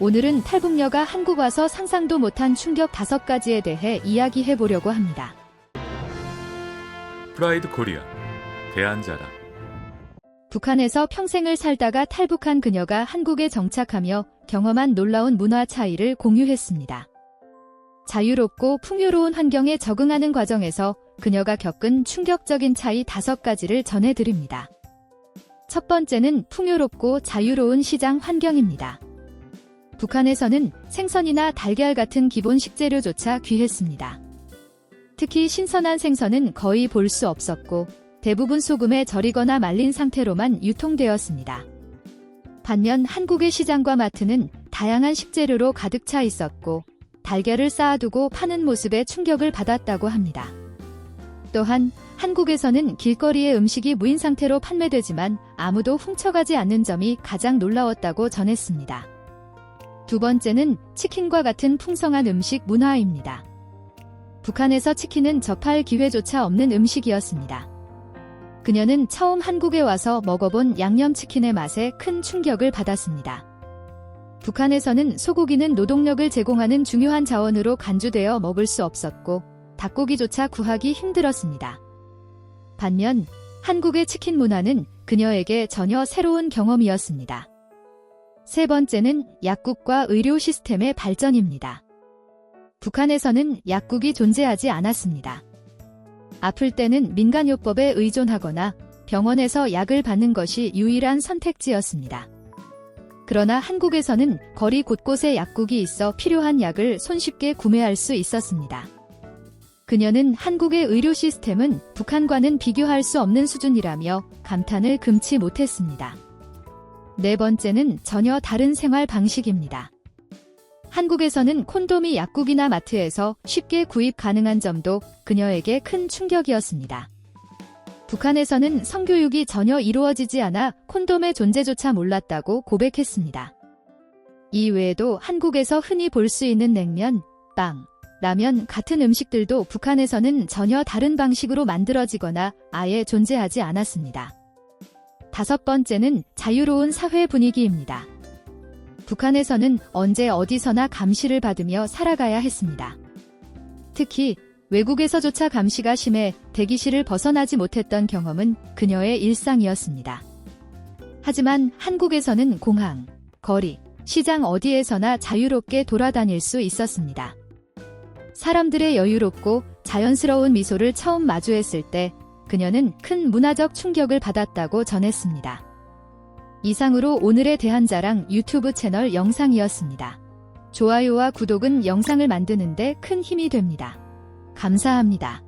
오늘은 탈북녀가 한국 와서 상상도 못한 충격 다섯 가지에 대해 이야기해 보려고 합니다. 프라이드 코리아 대한자랑 북한에서 평생을 살다가 탈북한 그녀가 한국에 정착하며 경험한 놀라운 문화 차이를 공유했습니다. 자유롭고 풍요로운 환경에 적응하는 과정에서 그녀가 겪은 충격적인 차이 다섯 가지를 전해드립니다. 첫 번째는 풍요롭고 자유로운 시장 환경입니다. 북한에서는 생선이나 달걀 같은 기본 식재료조차 귀했습니다. 특히 신선한 생선은 거의 볼 수 없었고 대부분 소금에 절이거나 말린 상태로만 유통되었습니다. 반면 한국의 시장과 마트는 다양한 식재료로 가득 차 있었고 달걀을 쌓아두고 파는 모습에 충격을 받았다고 합니다. 또한 한국에서는 길거리에 음식이 무인 상태로 판매되지만 아무도 훔쳐가지 않는 점이 가장 놀라웠다고 전했습니다. 두 번째는 치킨과 같은 풍성한 음식 문화입니다. 북한에서 치킨은 접할 기회조차 없는 음식이었습니다. 그녀는 처음 한국에 와서 먹어본 양념치킨의 맛에 큰 충격을 받았습니다. 북한에서는 소고기는 노동력을 제공하는 중요한 자원으로 간주되어 먹을 수 없었고 닭고기조차 구하기 힘들었습니다. 반면 한국의 치킨 문화는 그녀에게 전혀 새로운 경험이었습니다. 세 번째는 약국과 의료 시스템의 발전입니다. 북한에서는 약국이 존재하지 않았습니다. 아플 때는 민간요법에 의존하거나 병원에서 약을 받는 것이 유일한 선택지였습니다. 그러나 한국에서는 거리 곳곳에 약국이 있어 필요한 약을 손쉽게 구매할 수 있었습니다. 그녀는 한국의 의료 시스템은 북한과는 비교할 수 없는 수준이라며 감탄을 금치 못했습니다. 네 번째는 전혀 다른 생활 방식입니다. 한국에서는 콘돔이 약국이나 마트에서 쉽게 구입 가능한 점도 그녀에게 큰 충격이었습니다. 북한에서는 성교육이 전혀 이루어지지 않아 콘돔의 존재조차 몰랐다고 고백했습니다. 이 외에도 한국에서 흔히 볼 수 있는 냉면, 빵, 라면 같은 음식들도 북한에서는 전혀 다른 방식으로 만들어지거나 아예 존재하지 않았습니다. 다섯 번째는 자유로운 사회 분위기입니다. 북한에서는 언제 어디서나 감시를 받으며 살아가야 했습니다. 특히 외국에서조차 감시가 심해 대기실을 벗어나지 못했던 경험은 그녀의 일상이었습니다. 하지만 한국에서는 공항, 거리, 시장 어디에서나 자유롭게 돌아다닐 수 있었습니다. 사람들의 여유롭고 자연스러운 미소를 처음 마주했을 때 그녀는 큰 문화적 충격을 받았다고 전했습니다. 이상으로 오늘의 대한자랑 유튜브 채널 영상이었습니다. 좋아요와 구독은 영상을 만드는데 큰 힘이 됩니다. 감사합니다.